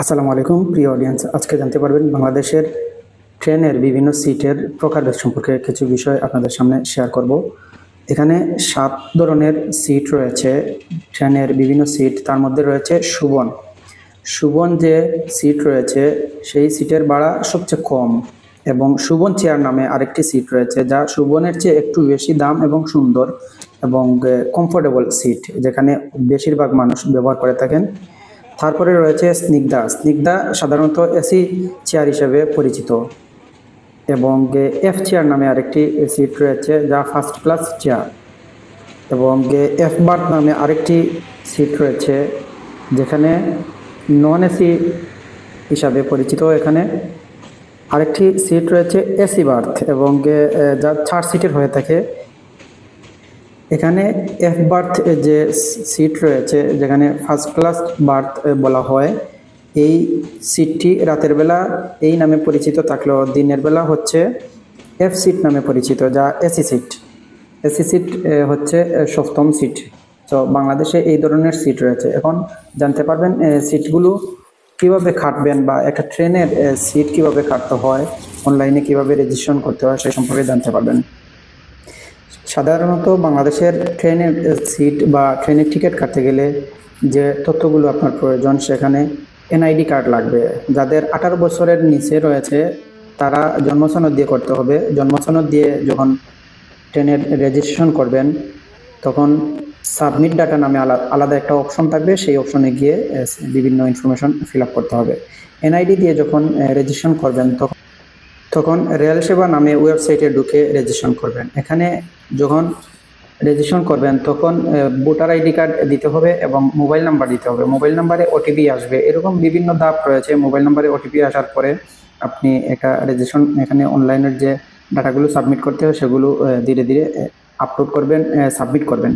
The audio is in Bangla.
আসসালামু আলাইকুম, প্রিয় অডিয়েন্স আজকে জানতে পারবেন বাংলাদেশের ট্রেনের বিভিন্ন সিটের প্রকারভেদ সম্পর্কে কিছু বিষয় আপনাদের সামনে শেয়ার করব। এখানে সাত ধরনের সিট রয়েছে, ট্রেনের বিভিন্ন সিট, তার মধ্যে রয়েছে সুবন সুবন যে সিট রয়েছে, সেই সিটের ভাড়া সবচেয়ে কম এবং সুবন চেয়ার নামে আরেকটি সিট রয়েছে, যা সুবনের চেয়ে একটু বেশি দাম এবং সুন্দর এবং কমফোর্টেবল সিট যেখানে বেশিরভাগ মানুষ ব্যবহার করে থাকেন। তারপরে রয়েছে স্নিগ্ধা। স্নিগ্ধা সাধারণত এসি চেয়ার হিসেবে পরিচিত এবং এফ চেয়ার নামে আরেকটি সিট রয়েছে যা ফার্স্ট ক্লাস চেয়ার এবং এফ বার্থ নামে আরেকটি সিট রয়েছে যেখানে নন এসি হিসাবে পরিচিত। এখানে আরেকটি সিট রয়েছে এসি বার্থ এবং যা চার সিটের হয়ে থাকে। এখানে এফ বার্থ যে সিট রয়েছে, যেখানে ফার্স্ট ক্লাস বার্থ বলা হয়, এই সিটটি রাতের বেলা এই নামে পরিচিত থাকলেও দিনের বেলা হচ্ছে এফ সিট নামে পরিচিত, যা এসি সিট এসি সিট হচ্ছে সপ্তম সিট তো বাংলাদেশে এই ধরনের সিট রয়েছে। এখন জানতে পারবেন সিটগুলো কীভাবে খাটবেন বা একটা ট্রেনের সিট কীভাবে কাটতে হয় অনলাইনে কীভাবে রেজিস্ট্রেশন করতে হয়, সে সম্পর্কে জানতে পারবেন। সাধারণত বাংলাদেশের ট্রেনের সিট বা ট্রেনের টিকিট কাটতে গেলে যে তথ্যগুলো আপনার প্রয়োজন, সেখানে এনআইডি কার্ড লাগবে। যাদের আঠারো বছরের নিচে রয়েছে, তারা জন্মসনদ দিয়ে করতে হবে। জন্মসনদ দিয়ে যখন ট্রেনের রেজিস্ট্রেশন করবেন, তখন সাবমিট ডাটা নামে আলা- আলাদা একটা অপশন থাকবে। সেই অপশনে গিয়ে বিভিন্ন ইনফরমেশন ফিল আপ করতে হবে। এনআইডি দিয়ে যখন রেজিস্ট্রেশন করবেন, তখন তখন রেল সেবা নামে ওয়েবসাইটে ঢুকে রেজিস্ট্রেশন করবেন। এখানে যখন রেজিস্ট্রেশন করবেন, তখন ভোটার আইডি কার্ড দিতে হবে এবং মোবাইল নাম্বার দিতে হবে। মোবাইল নাম্বারে ওটিপি আসবে। এরকম বিভিন্ন ধাপ রয়েছে। মোবাইল নাম্বারে ওটিপি আসার পরে আপনি একটা রেজিস্ট্রেশন, এখানে অনলাইনের যে ডাটাগুলো সাবমিট করতে হয়, সেগুলো ধীরে ধীরে আপলোড করবেন সাবমিট করবেন।